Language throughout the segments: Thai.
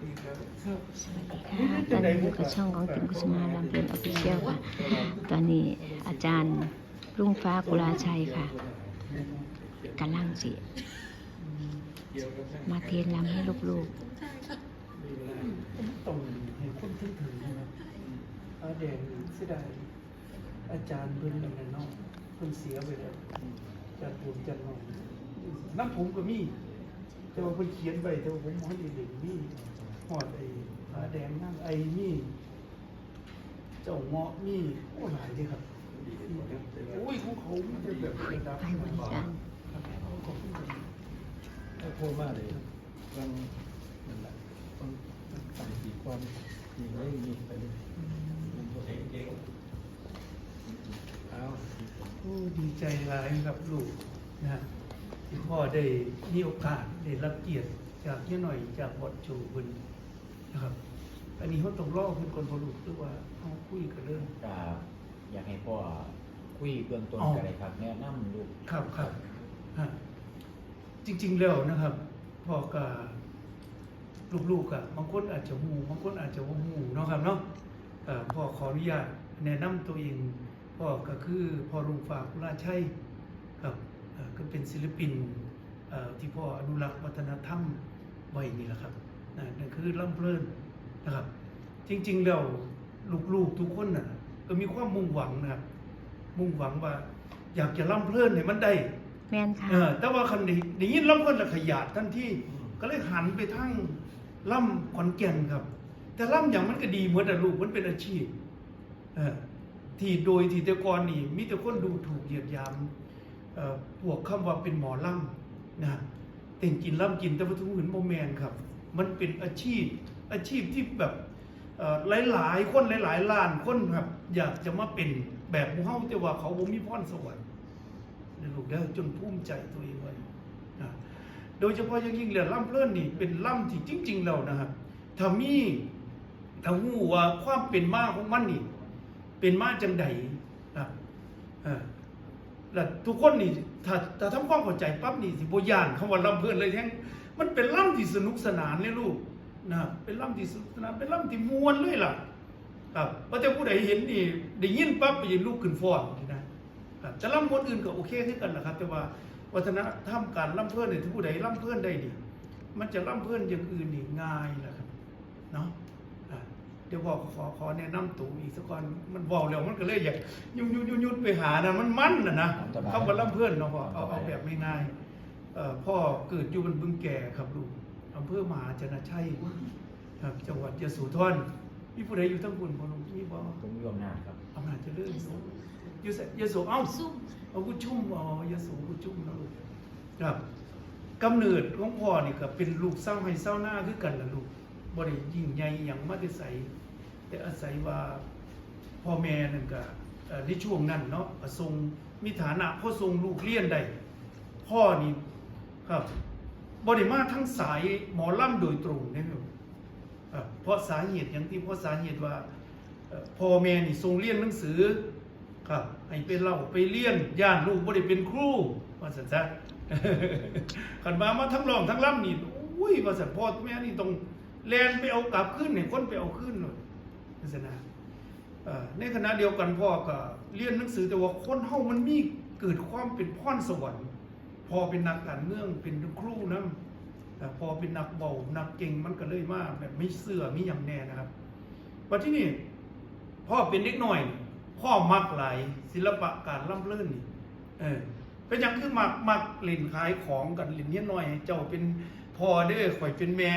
สวัสดีค่ะตอนนี้อยู่กับช่องของติมกุสมาลำเพลินออฟฟิเชียลค่ะ ตอนนี้อาจารย์รุ่งฟ้ากุลาชัยค่ะกำลังสีมาเทศนำให้ลูกต้องให้คนถึงถึงนะอาแดงเสียดายอาจารย์เพิ่นนั่นน่ะเนาะเพิ่นเสียไปแล้วจารย์ผมจารย์น้องน้ำผมก็มี แต่ว่าเพิ่นเขียนไว้แต่ว่าผมบ่ได้เด็กมี หอดไอ้อาแดงนั่งไอ้มีเจ้าเงาะมีโอ้หลายเด้ครับโอ้ยของเขามันจะแบบระดับๆไปบริการครับอบคุณครับถ้าโทรมากเลยต้องนั่นแหละต้องสั่งกี่ความมีไว้มีไปเลยเอาโอ้ดีใจหลายครับลูกนะที่พ่อได้มีโอกาสได้รับเกียรติจากเฮียหน่อยจากบอดจูเพิ่ นนะครับ อันนี้เขาต้องรอเพิ่นก่อนพอลูกหรือว่าเขาคุยกันเรื่องก็อยากให้พ่อคุยเบื้องต้นอ๋อ กันเลยครับแนะนำลูกครับครับฮะจริง ๆ แล้วนะครับพ่อกับลูกๆอะบางคนอาจจะหูบางคนอาจจะว่าหูเนาะครับเนาะเอ่อพ่อขออนุญาตแนะนำตัวเองพ่อก็คือพ่อรุ่งฝากกุลาชัยครับเอ่อก็เป็นศิลปินเอ่อที่พ่ออนุรักษ์วัฒนธรรมไว้นี่แหละครับ นะนั่นคือล่ำเพลินนะครับ จริงๆแล้วลูกๆทุกคนน่ะก็มีความมุ่งหวังนะครับมุ่งหวังว่า อยากจะล่ำเพลินให้มันได้แม่นค่ะ เออแต่ว่าคันได้ได้ยินล่ำเพลินและขยาดทันทีก็เลยหันไปทั้งล่ำขอนแก่นครับ แต่ล่ำอย่างมันก็ดีเหมือนแต่ลูกมันเป็นอาชีพเออที่โดยที่แต่ก่อนนี่มีแต่คนดูถูกเหยียดหยามเอ่อพวกคำว่าเป็นหมอล่ำนะเต้นกินล่ำกินแต่ว่าทุกคนโมแมนครับ มันเป็นอาชีพ อาชีพที่แบบหลายๆ คนหลายๆล้านคนครับ อยากจะมาเป็นแบบมูเฮาแต่ว่าเขาบ่มีพรสวรรค์ในลูกเด้อจนภูมิใจตัวเองไว้นะโดยเฉพาะอย่างยิ่งเรื่อล่ำเพลินนี่เป็นล่ำที่จริงๆแล้วนะครับถ้ามีถ้าหูว่าความเป็นมาของมันนี่ เป็นมาจังใดนะเออแล้วทุกคนนี่ถ้าถ้าทำความเข้าใจปั๊บนี่สิบ่ย่านคำว่าล่ำเพลินเลยแท้ง มันเป็นล่ำที่สนุกสนานเลยลูกนะเป็นล่ำที่สนุกสนานเป็นล่ำที่ม่วนเลยล่ะครับว่าแต่ผู้ใดเห็นนี่ได้ยินปั๊บไปยินลูกขึ้นฟ้อนนี่นะครับแต่ล่ำคนอื่นก็โอเคคือกันแหละครับ แต่ว่าวัฒนธรรมการล่ำเพื่อนเนี่ยถ้าผู้ใดล่ำเพื่อนได้ดีมันจะล่ำเพื่อนอย่างอื่นนี่ง่ายแหละครับเนาะอะเดี๋ยวบอกขอขอแนะนำตัวอีกสักก่อนมันบอกแล้วมันก็เลยอยากยุ่งยุ่งยุ่งยุ่งไปหานะมันมันนะนะเขาก็ล่ำเพื่อนเนาะพ่อเอาเอาแบบง่ายๆเอ่อ พ่อเกิดอยู่บนบึงแก่ครับลูกอำเภอมหาชนะชัยครับจังหวัดยะโสธรมีผู้ใดอยู่ทั้งคุณพ่อลูกมีบ่ผมรวมหน้าครับอำนาจเจริญอยู่อยู่ไสยะโสเอ้าเอากุชุ่มอ๋อยาสูกุชุ่มนะลูกครับกำเนิดของพ่อนี่ก็เป็นลูกเศร้าให้เศร้าหน้าคือกันล่ะลูกบ่ได้ยิ่งใหญ่อย่างมาแต่ใสแต่อาศัยว่าพ่อแม่นั่นก็เอ่อในช่วงนั้นเนาะก็ทรงมีฐานะพ่อทรงลูกเลี้ยนได้พ่อนี่ ครับบ่ได้มาทั้งสายหมอลำโดยตรงนะครับเพราะสาเหตุอย่างที่เพราะสาเหตุว่าพ่อแม่นี่ทรงเรียนหนังสือครับให้ไปเล่าไปเลี้ยนย่านลูกบ่ได้เป็นครูว่าสันซะขันมามาทั้งร้องทั้งล่ำนี่อุ้ยว่าสันพ่อแม่นี่ต้องแลนไปเอากลับขึ้นเนี่ยคนไปเอาขึ้นเลยว่าสันนะในขณะเดียวกันพ่อก็เรียนหนังสือแต่ว่าคนเฮามันมีเกิดความเป็นพรสวรรค์ พอเป็นนักการเมืองเป็นครูนะแต่พอเป็นนักเบานักเก่งมันก็เลยมากแบบไม่เสื่อมีอย่างแน่นะครับว่าที่นี่พ่อเป็นเด็กหน่อย พ่อมักหลายศิลปะการล่ำเลื่นนี่เออเป็นอย่างคือมักมักเล่นขายของกันเล่นเนี้ยหน้อย เจ้าเป็นพ่อเด้อข่อยเป็นแม่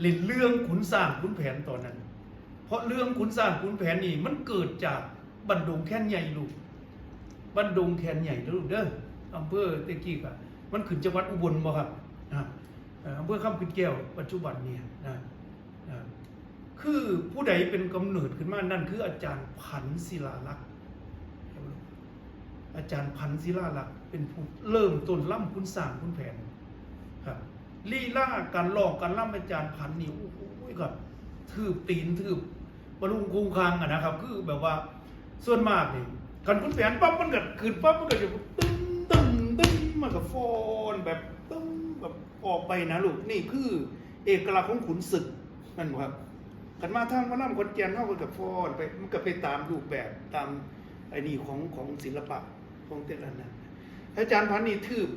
เล่นเรื่องขุนสร้างขุนแผนตอนนั้น เพราะเรื่องขุนสร้างขุนแผนนี่มันเกิดจากบันดงแค่นใหญ่ลูกบันดงแค่นใหญ่ลูกเด้ออำเภอตะกี้ก็ มันขึ้นจังหวัดอุบลบ่ครับนะอ่ออำเภอคำขึ้นแก้วปัจจุบันเนี่ยนะนะคือผู้ใดเป็นกำเนิดขึ้นมานั่นคืออาจารย์พันศิลาลักษณ์อาจารย์พันศิลาลักษณ์เป็นผู้เริ่มต้นล่ำคุณสร้างคุณแผนครับลีลาการลอกการล่ำอาจารย์พันนี่โอ้โหครับทืบตีนทืบบรรลุคุงคางอะนะครับ คือแบบว่าส่วนมากนี่กันคุณแผนปั๊บมันก็ขึ้นปั๊บมันก็จะตึ้ง ตึ้งมันก็ฟอนแบบตึ้งแบบออกไปนะลูกนี่คือ เอกลักษณ์ของขุนศึกนั่นครับกันมาทางหมาล่ำคนแก่นเฮาก็กับฟอนไปมันก็ไปตามรูปแบบตามไอ้นี่ของของศิลปะของแต่ละนั้นอาจารย์พันนี่ทืบ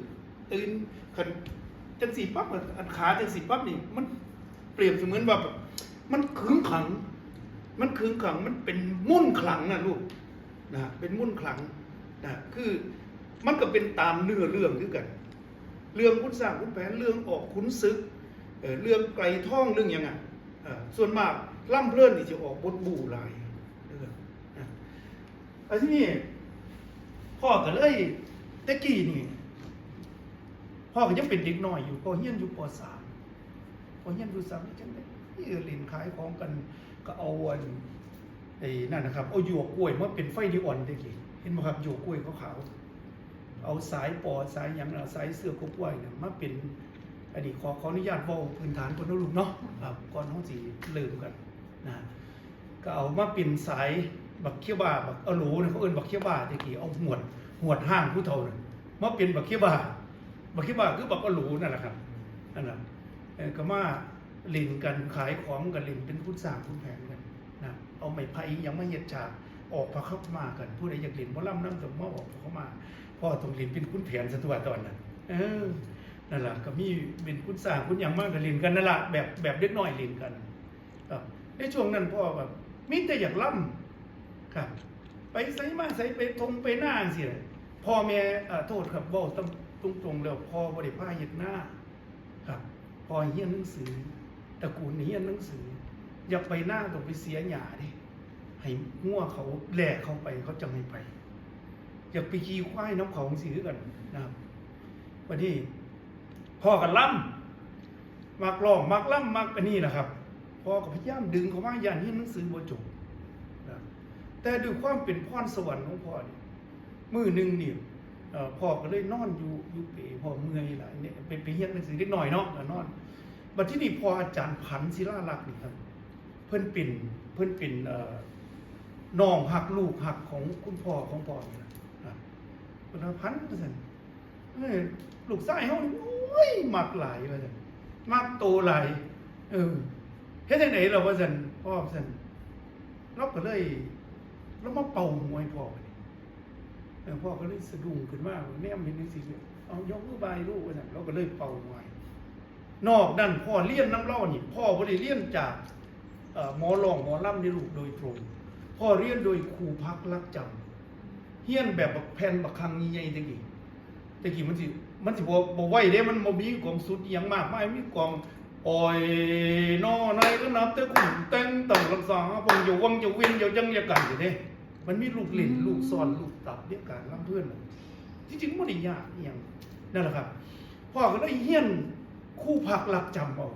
ตื่นคันจังสีปั๊บอะอันขาจังสีปั๊บนี่มันเปรียบเสมือนแบบมันขึงขัง มันขึงขังมันเป็นมุ่นขลังนะลูกนะเป็นมุ่นขลังนะคือ มันก็เป็นตามเนื้อเรื่องคือกัน เรื่องคุณสร้างคุณแผนเรื่องออกขุนศึกเอ่อเรื่องไกลท่องเรื่องยังไงส่วนมากล่ำเพลินที่จะออกบทบูหลายเรื่องอันที่นี่พ่อก็เลยตะกี้นี่พ่อก็ยังเป็นเด็กน้อยอยู่พ่อเฮียนอยู่ปสามพ่อเฮียนอยู่สามจังได๋เล่นขายของกันก็เอาอันไอ้นั่นนะครับเอาหยวกกล้วยมาเป็นไฟดิออนตะกี้เห็นไหมครับหยวกกล้วยขาวๆ เอาสายปอดสายหยังสายเสือกบกล้วยเนี่ยมาเป็นอันนี้ขอขออนุญาตว้าพื้นฐานคนนะลูกเนาะครับก่อนเฮาสิเริ่มกันนะก็เอามาเป็นสายบักเขียวบาบักอโลเนี่ยเขาเอิ้นบักเขียวบาตะกี้เอาหวดหวดห้างผู้เฒ่าน่ะมาเป็นบักเขียวบาบักเขียวบาคือบักอาโลนั่นแหละครับนั่นน่ะเอ่อก็มาล่นกันขายของกันล่นเป็นพุทธศาสตร์พุทธแผนกันนะเอาไม้ไผ่ยังมาเฮ็ดฉากออกพาเข้ามากัน ผู้ใดอยากล่นบ่ล่ำน้ำต้องมาออกพาเข้ามา พ่อต้องเรียนเป็นคุณแผนสตัวตอนนั้นเออนั่นแหละก็มีเป็นคุณสร้างคุณอย่างมากก็เรียนกันนั่นแหละแบบแบบเล็กน้อยเรียนกันครับในช่วงนั้นพ่อแบบมีแต่อยากล่ำครับ ไปใส่มาใส่ไปทงไปหน้าสิเลยพ่อแม่โทษครับเว่าตรงตรงตรงแล้วพ่อบริพาเหยียดหน้าครับพ่อเฮียนหนังสือตระกูลเฮียนหนังสือ อยากไปหน้าต้องไปเสียหยาดิให้งัวเขาแหลกเขาไปเขาจะไม่ไป อยากไปขี่ควายน้ำเขาของสีกันนะครับวันนี้พ่อกันล่ำมักร้องมักล่ำมักอันนี้นะครับพ่อกับพยายามดึงเขามาอย่างที่หนังสือบรจบนะแต่ด้วยความเป็นพรสวรรค์ของพ่อเนี่ยมือหนึ่งเนี่ยพ่อก็เลยนอนอยู่อยู่เปพ่อเมื่อยหลายเนี่ยไปไปเรียนหนังสือเล็กหน่อยเนาะนอนบัดที่นี่พออาจารย์พันศิลาลักษณ์นี่ครับ เพิ่อนเป็นเพิ่อนป็นเอ่อน้องหักลูกหักของคุณพ่อของพ่อนี่นะ เพิ่นว่าพันเปอร์เซ็นต์เอ้ยลูกชายเฮานี่โอ้ยมักหลายว่าซั่นมักโตหลายเออเฮ็ดจังได๋ล่ะว่าซั่นพ่อว่าซั่นเราก็เลยเรามาเป่าหวยพ่อนี่เออพ่อก็เลยสะดุ้งขึ้นมาแนมเห็นจังซี่เอายกมือบายลูกว่าซั่นเราก็เลยเป่าหวยนอกนั้นพ่อเลี้ยนน้ำเล่านี่พ่อบ่ได้เลี้ยนจากเอ่อหมอรองหมอล่ำในลูกโดยตรง พ่อเรียนโดยครูพักรักจำ ฮียนแบบบักแผ่นบักคังใหญ่ๆตะกี้ตะกี้มันสิมันสิบ่บ่ไหวเด้มันบ่มีกองสุดอหยังมากมายมีกองโอ้ยนอในก็นับแต่คุณแต่งต่างรักษาผมอยู่วังอยู่เวียนอยู่จังอย่ากันสิเด้มันมีลูกเล่นลูกซ้อนลูกตับเรียกการลำเพื่อนน่ะที่จริงบ่ได้ยากอหยังนั่นแหละครับพ่อก็ได้เฮียนคู่พักหลักจำเอา